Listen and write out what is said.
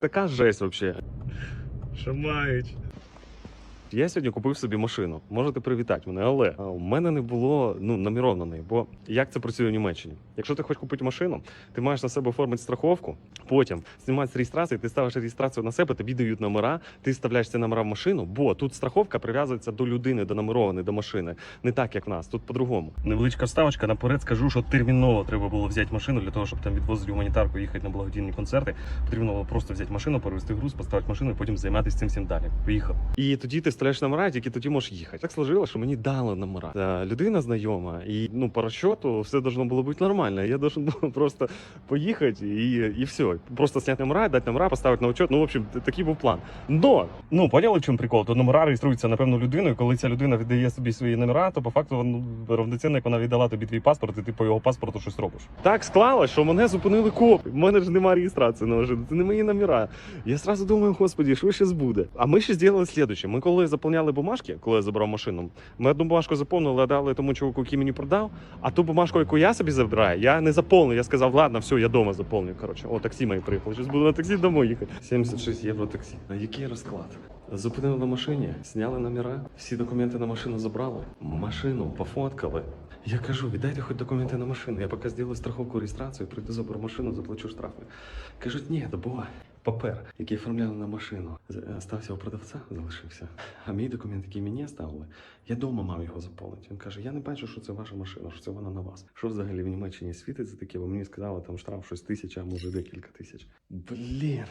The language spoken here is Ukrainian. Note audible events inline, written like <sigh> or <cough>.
Така жесть взагалі. Що мають? Я сьогодні купив собі машину. Можете привітати мене, але а, у мене не було ну номеров на неї. Бо як це працює в Німеччині? Якщо ти хочеш купити машину, ти маєш на себе оформити страховку, потім знімати з реєстрації, ти ставиш реєстрацію на себе, тобі дають номера, ти вставляєш ці номера в машину, бо тут страховка прив'язується до людини, до номерованої, до машини. Не так, як в нас, тут по-другому. Невеличка вставочка. Наперед скажу, що терміново треба було взяти машину для того, щоб там відвозити гуманітарку, їхати на благодійні концерти. Потрібно було просто взяти машину, перевести груз, поставити машину і потім займатися цим всім далі. Поїхав. І тоді ти вставляєш номера, тільки тоді можеш їхати. Так сложило, що мені дали номера. Е, Людина знайома, і ну по розчету все должно було бути нормально. Я должен <laughs> був просто поїхати і, і все. Просто зняти номера, дати номера, поставити на учет. Ну, в общем, такий був план. Но, ну, поняли, в чому прикол? То номера реєструються на певну людину, і коли ця людина віддає собі свої номера, то по факту ну, равноцінно, як вона віддала тобі твій паспорт, і ти по його паспорту щось робиш. Так склалось, що мене зупинили копи. У мене ж немає реєстрації на це не мої номера. Я сразу думаю, господі, що ще буде? А ми ще зробили слідуюче. Ми коли заповняли бумажки, коли я забрав машину, ми одну бумажку заповнили, дали тому чуваку, який мені продав. А ту бумажку, яку я собі забираю, я не заповнив. Я сказав, ладно, все, я дома заповню. Коротше, о, таксі мої приїхали. Щось буду на таксі домой їхати. 76 євро таксі. На який розклад? Зупинили на машині, зняли номера, всі документи на машину забрали, машину пофоткали. Я кажу, віддайте хоч документи на машину. Я поки зроблю страховку реєстрацію, прийду заберу машину, заплачу штрафи. Кажуть, ні, бо папер, який оформляли на машину, стався у продавця, залишився. А мій документ, який мені ставили, я дома мав його заповнити. Він каже: Я не бачу, що це ваша машина, що це вона на вас. Що взагалі в Німеччині світиться таке? Бо мені сказали, там штраф щось тисяча, а може декілька тисяч. Блін.